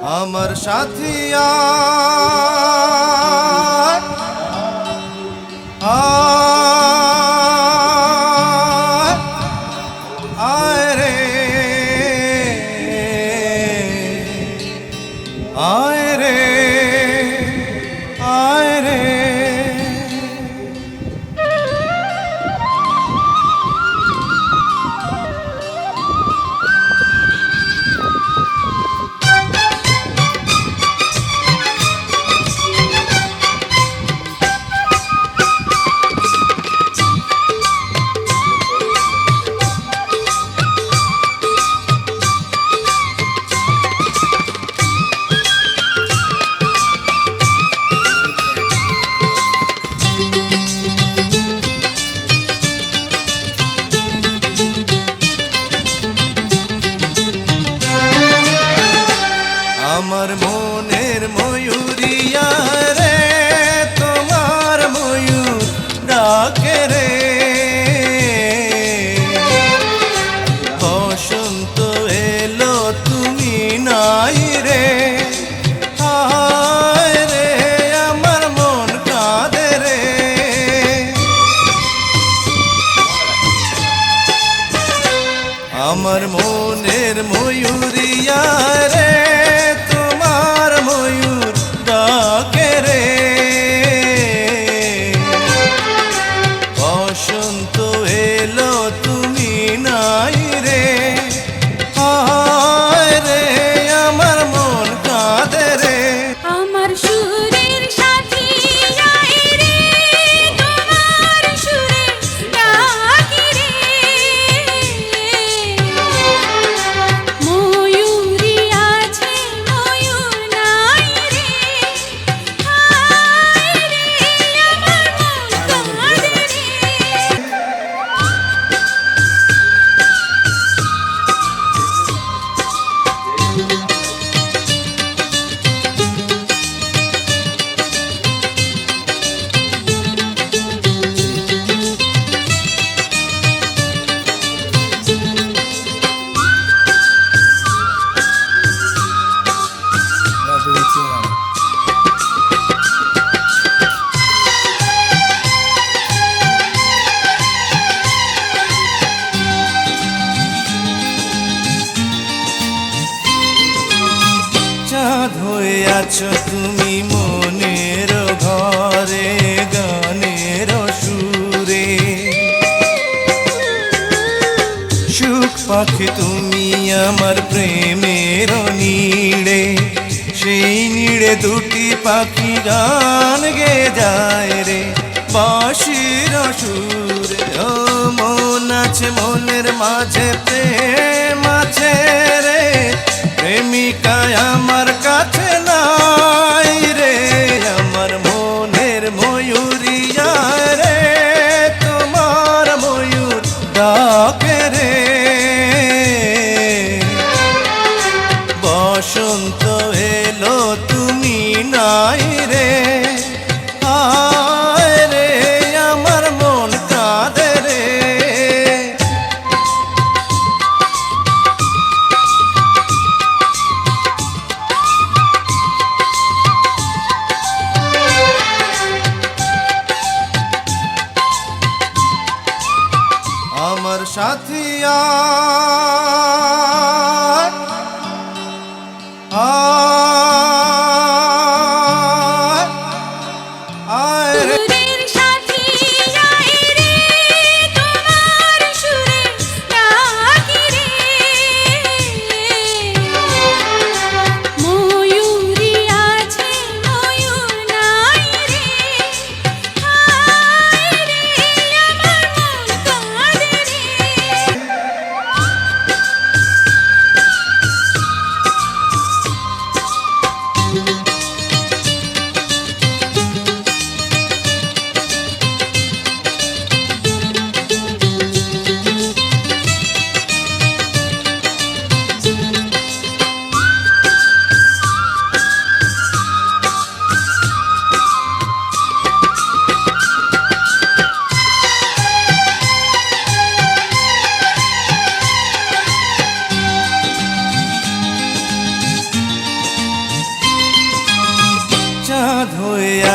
আমার সাথিয়া আয় রে আমার মনের ময়ূরিয়া রে। আছো তুমি মনের ঘরে, গানের সুরে। সুখ পাখি তুমি আমার প্রেমের নীড়ে। সেই নীড়ে দুটি পাখি গান গে যায় রে। বাঁশির সুরে, ও মন আছে মনের মাঝে, প্রেম আছে রে। প্রেমিকায় আমার বসন্ত এলো তুমি নাই রে। আয় রে আমার মন কাঁদে রে। আমার সাথিয়া আয় চাঁদ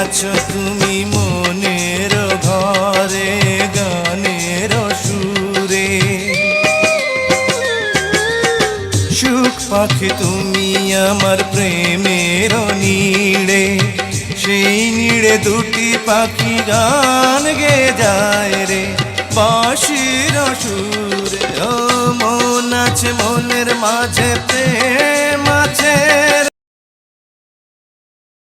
আছো তুমি মনের ঘরে, গানের সুরে। সুখ পাখি তুমি আমার প্রেমের নীড়ে। সেই নীড়ে দুটি পাখি গান গে যায় রে। বাঁশির সুরে, ও মন আছে মনের মাঝে, প্রেম আছে।